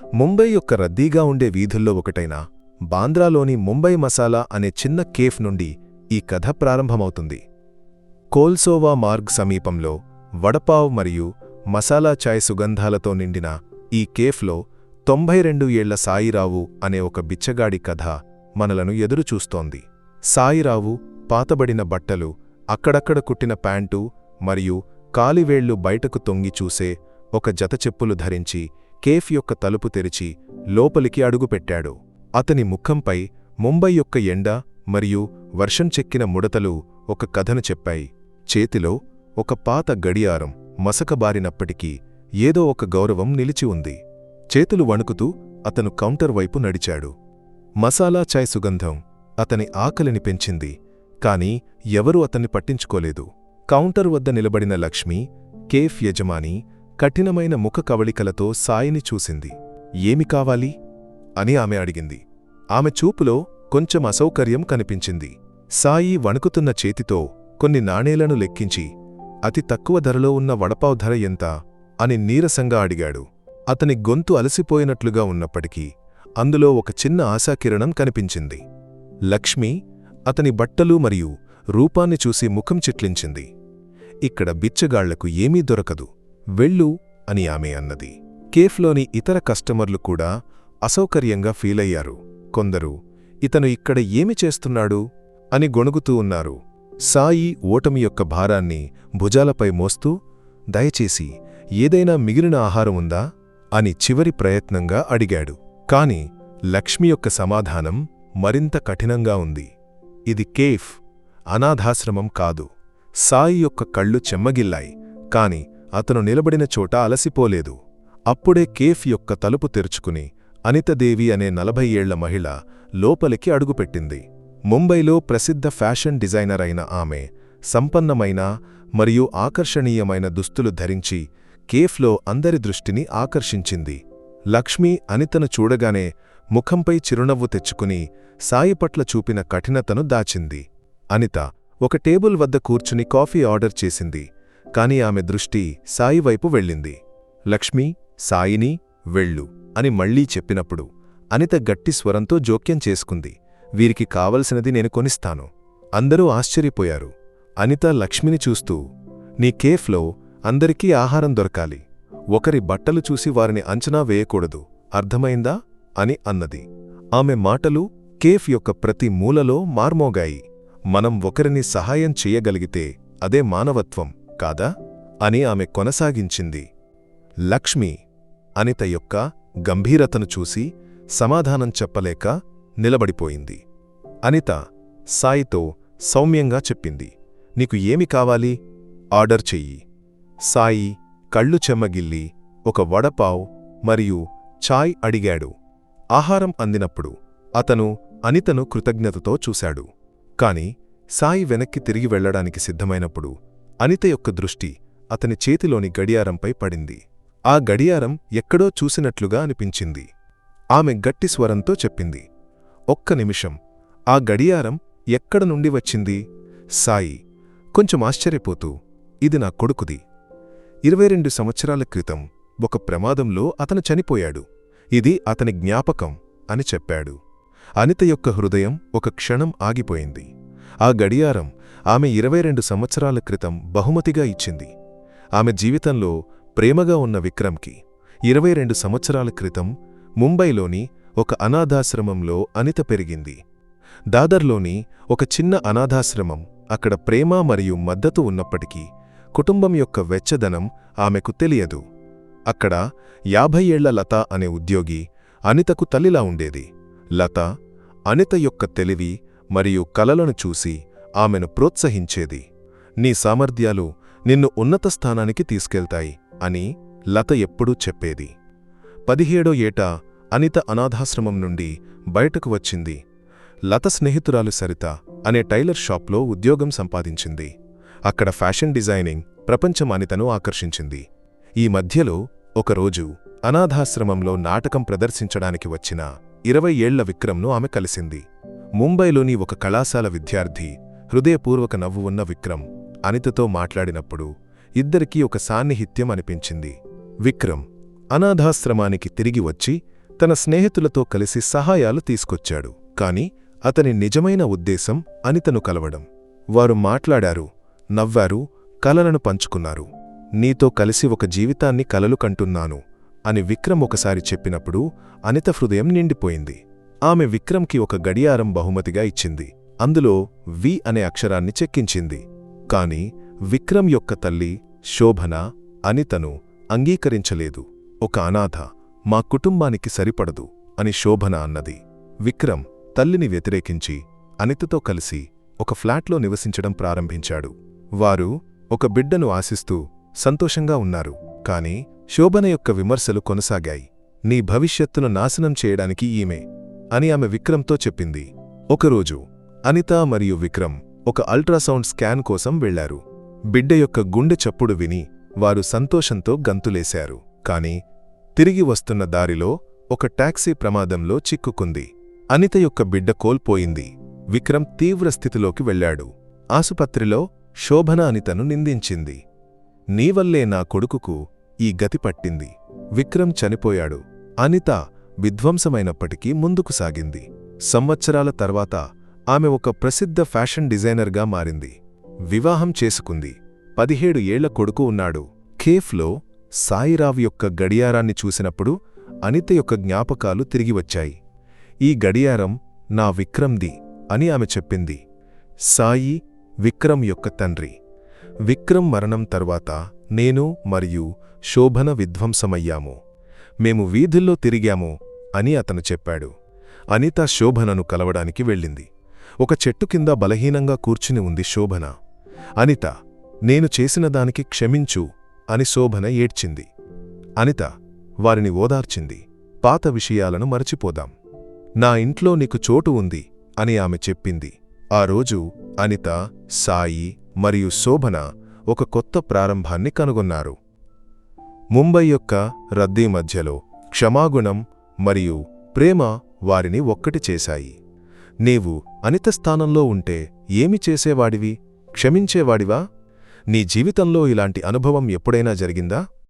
ముంబై యొక్క రద్దీగా ఉండే వీధుల్లో ఒకటైన బాంద్రాలోని ముంబై మసాలా అనే చిన్న కేఫ్ నుండి ఈ కథ ప్రారంభమవుతుంది. కోల్సోవా మార్గ్ సమీపంలో వడపావ్ మరియు మసాలా చాయ్ సుగంధాలతో నిండిన ఈ కేఫ్లో తొంభై రెండు ఏళ్ళ సాయిరావు అనే ఒక బిచ్చగాడి కథ మనలను ఎదురుచూస్తోంది. సాయిరావు పాతబడిన బట్టలు అక్కడక్కడ కుట్టిన ప్యాంటు మరియు కాలివేళ్ళు బయటకు తొంగి చూసే ఒక జత చెప్పులు ధరించి కేఫ్ యొక్క తలుపు తెరిచి లోపలికి అడుగుపెట్టాడు. అతని ముఖంపై ముంబై యొక్క ఎండ మరియు వర్షం చెక్కిన ముడతలు ఒక కథను చెప్పాయి. చేతిలో ఒక పాత గడియారం మసకబారినప్పటికీ ఏదో ఒక గౌరవం నిలిచి ఉంది. చేతులు వణుకుతూ అతను కౌంటర్ వైపు నడిచాడు. మసాలా చాయ్ సుగంధం అతని ఆకలిని పెంచింది కాని ఎవరూ అతన్ని పట్టించుకోలేదు. కౌంటర్ వద్ద నిలబడిన లక్ష్మి కేఫ్ యజమాని కఠినమైన ముఖ కవళికలతో సాయిని చూసింది. ఏమి కావాలి? అని ఆమె అడిగింది. ఆమె చూపులో కొంచెం అసౌకర్యం కనిపించింది. సాయి వణుకుతున్న చేతితో కొన్ని నాణేలను లెక్కించి అతి తక్కువ ధరలో ఉన్న వడపావ్ ధర ఎంత? అని నీరసంగా అడిగాడు. అతని గొంతు అలసిపోయినట్లుగా ఉన్నప్పటికీ అందులో ఒక చిన్న ఆశాకిరణం కనిపించింది. లక్ష్మి అతని బట్టలు మరియు రూపాన్ని చూసి ముఖం చిట్లించింది. ఇక్కడ బిచ్చగాళ్ళకు ఏమీ దొరకదు. వెళ్ళు అని ఆమె అన్నది. కేఫ్లోని ఇతర కస్టమర్లు కూడా అసౌకర్యంగా ఫీలయ్యారు కొందరు ఇతను ఇక్కడ ఏమి చేస్తున్నాడు? అని గొణుగుతూ ఉన్నారు. సాయి ఓటమి యొక్క భారాన్ని భుజాలపై మోస్తూ దయచేసి ఏదైనా మిగిలిన ఆహారం ఉందా? అని చివరి ప్రయత్నంగా అడిగాడు. కాని లక్ష్మి యొక్క సమాధానం మరింత కఠినంగా ఉంది. ఇది కేఫ్ అనాథాశ్రమం కాదు. సాయి యొక్క కళ్ళు చెమ్మగిల్లాయి. కాని అతను నిలబడిన చోట అలసిపోలేదు. అప్పుడే కేఫ్ యొక్క తలుపు తెరుచుకుని అనితదేవి అనే నలభై ఏళ్ళ మహిళ లోపలికి అడుగుపెట్టింది. ముంబైలో ప్రసిద్ధ ఫ్యాషన్ డిజైనర్ అయిన ఆమె సంపన్నమైన మరియు ఆకర్షణీయమైన దుస్తులు ధరించి కేఫ్లో అందరి దృష్టిని ఆకర్షించింది. లక్ష్మి అనితను చూడగానే ముఖంపై చిరునవ్వు తెచ్చుకుని సాయిపట్ల చూపిన కఠినతను దాచింది. అనిత ఒక టేబుల్ వద్ద కూర్చుని కాఫీ ఆర్డర్ చేసింది. కాని ఆమె దృష్టి సాయి వైపు వెళ్ళింది. లక్ష్మి సాయిని వెళ్ళు అని మళ్ళీ చెప్పినప్పుడు అనిత గట్టి స్వరంతో జోక్యం చేసుకుంది. వీరికి కావలసినది నేను కొనిస్తాను. అందరూ ఆశ్చర్యపోయారు. అనిత లక్ష్మిని చూస్తూ నీ కేఫ్లో అందరికీ ఆహారం దొరకాలి. ఒకరి బట్టలు చూసి వారిని అంచనా వేయకూడదు. అర్థమైందా? అని అన్నది. ఆమె మాటలు కేఫ్ యొక్క ప్రతి మూలలో మార్మోగాయి. మనం ఒకరిని సహాయం చెయ్యగలిగితే అదే మానవత్వం. కాదా? అని ఆమె కొనసాగించింది. లక్ష్మి అనిత యొక్క గంభీరతను చూసి సమాధానం చెప్పలేక నిలబడిపోయింది. అనిత సాయితో సౌమ్యంగా చెప్పింది. నీకు ఏమి కావాలి? ఆర్డర్ చెయ్యి. సాయి కళ్ళు చెమ్మగిల్లి ఒక వడపావ్ మరియు చాయ్ అడిగాడు. ఆహారం అందినప్పుడు అతను అనితను కృతజ్ఞతతో చూశాడు. కాని సాయి వెనక్కి తిరిగి వెళ్ళడానికి సిద్ధమైనప్పుడు అనిత యొక్క దృష్టి అతని చేతిలోని గడియారంపై పడింది. ఆ గడియారం ఎక్కడో చూసినట్లుగా అనిపించింది. ఆమె గట్టి స్వరంతో చెప్పింది. ఒక్క నిమిషం. ఆ గడియారం ఎక్కడ నుండి వచ్చింది? సాయి కొంచెం ఆశ్చర్యపోతూ ఇది నా కొడుకుది. ఇరవై రెండు సంవత్సరాల క్రితం ఒక ప్రమాదంలో అతను చనిపోయాడు. ఇది అతని జ్ఞాపకం అని చెప్పాడు. అనిత యొక్క హృదయం ఒక క్షణం ఆగిపోయింది. ఆ గడియారం ఆమె ఇరవై రెండు సంవత్సరాల క్రితం బహుమతిగా ఇచ్చింది. ఆమె జీవితంలో ప్రేమగా ఉన్న విక్రమ్కి ఇరవై రెండు సంవత్సరాల క్రితం ముంబైలోని ఒక అనాథాశ్రమంలో అనిత పెరిగింది. దాదర్లోని ఒక చిన్న అనాథాశ్రమం అక్కడ ప్రేమ మరియు మద్దతు ఉన్నప్పటికీ కుటుంబం యొక్క వెచ్చదనం ఆమెకు తెలియదు. అక్కడ యాభై ఏళ్ళ లత అనే ఉద్యోగి అనితకు తల్లిలా ఉండేది. లత అనిత యొక్క తెలివి మరియు కలలను చూసి ఆమెను ప్రోత్సహించేది. నీ సామర్థ్యాలు నిన్ను ఉన్నత స్థానానికి తీసుకెళ్తాయి అని లత ఎప్పుడూ చెప్పేది. పదిహేడో ఏట అనిత అనాథాశ్రమం నుండి బయటకు వచ్చింది. లత స్నేహితురాలు సరిత అనే టైలర్ షాప్లో ఉద్యోగం సంపాదించింది. అక్కడ ఫ్యాషన్ డిజైనింగ్ ప్రపంచం అనితను ఆకర్షించింది. ఈ మధ్యలో ఒకరోజు అనాథాశ్రమంలో నాటకం ప్రదర్శించడానికి వచ్చిన ఇరవై ఏళ్ళ విక్రమ్ను ఆమె కలిసింది. ముంబైలోని ఒక కళాశాల విద్యార్థి హృదయపూర్వక నవ్వు ఉన్న విక్రమ్ అనితతో మాట్లాడినప్పుడు ఇద్దరికీ ఒక సాన్నిహిత్యం అనిపించింది. విక్రమ్ అనాథాశ్రమానికి తిరిగి వచ్చి తన స్నేహితులతో కలిసి సహాయాలు తీసుకొచ్చాడు. కాని అతని నిజమైన ఉద్దేశం అనితను కలవడం. వారు మాట్లాడారు నవ్వారు కలలను పంచుకున్నారు. నీతో కలిసి ఒక జీవితాన్ని కలలు కంటున్నాను అని విక్రమ్ ఒకసారి చెప్పినప్పుడు అనిత హృదయం నిండిపోయింది. ఆమె విక్రమ్కి ఒక గడియారం బహుమతిగా ఇచ్చింది. అందులో వి అనే అక్షరాన్ని చెక్కించింది. కాని విక్రమ్ యొక్క తల్లి శోభన అనితను అంగీకరించలేదు. ఒక అనాథ మా కుటుంబానికి సరిపడదు అని శోభన అన్నది. విక్రమ్ తల్లిని వ్యతిరేకించి అనితతో కలిసి ఒక ఫ్లాట్లో నివసించడం ప్రారంభించాడు. వారు ఒక బిడ్డను ఆశిస్తూ సంతోషంగా ఉన్నారు. కాని శోభన యొక్క విమర్శలు కొనసాగాయి. నీ భవిష్యత్తును నాశనం చేయడానికి ఈమె అని ఆమె విక్రమ్తో చెప్పింది. ఒకరోజు అనిత మరియు విక్రమ్ ఒక అల్ట్రాసౌండ్ స్కాన్ కోసం వెళ్ళారు బిడ్డ యొక్క గుండె చప్పుడు విని వారు సంతోషంతో గంతులేశారు. కాని తిరిగి వస్తున్న దారిలో ఒక టాక్సీ ప్రమాదంలో చిక్కుకుంది. అనిత యొక్క బిడ్డ కోల్పోయింది. విక్రమ్ తీవ్ర స్థితిలోకి వెళ్ళాడు ఆసుపత్రిలో శోభన అనితను నిందించింది. నీవల్లే నా కొడుకుకు ఈ గతి పట్టింది. విక్రమ్ చనిపోయాడు. అనిత విధ్వంసమైనప్పటికీ ముందుకు సాగింది. సంవత్సరాల తర్వాత ఆమె ఒక ప్రసిద్ధ ఫ్యాషన్ డిజైనర్గా మారింది. వివాహం చేసుకుంది. పదిహేడు ఏళ్ళ కొడుకు ఉన్నాడు. కేఫ్లో సాయిరావ్ యొక్క గడియారాన్ని చూసినప్పుడు అనిత యొక్క జ్ఞాపకాలు తిరిగి వచ్చాయి ఈ గడియారం నా విక్రమ్ది అని ఆమె చెప్పింది. సాయి విక్రమ్ యొక్క తండ్రి. విక్రమ్ మరణం తర్వాత నేను మరియు శోభన విధ్వంసమయ్యాము. మేము వీధుల్లో తిరిగాము అని అతను చెప్పాడు. అనిత శోభనను కలవడానికి వెళ్ళింది. ఒక చెట్టు కింద బలహీనంగా కూర్చుని ఉంది శోభన. అనిత నేను చేసిన దానికి క్షమించు అని శోభన ఏడ్చింది. అనిత వారిని ఓదార్చింది. పాత విషయాలను మరచిపోదాం. నా ఇంట్లో నీకు చోటు ఉంది అని ఆమె చెప్పింది. ఆ రోజు అనిత సాయి మరియు శోభన ఒక కొత్త ప్రారంభాన్ని కనుగొన్నారు. ముంబై యొక్క రద్దీ మధ్యలో క్షమాగుణం మరియు ప్రేమ వారిని ఒక్కటి చేశాయి. నీవు అనిత స్థానంలో ఉంటే ఏమి చేసేవాడివి? క్షమించేవాడివా? నీ జీవితంలో ఇలాంటి అనుభవం ఎప్పుడైనా జరిగిందా?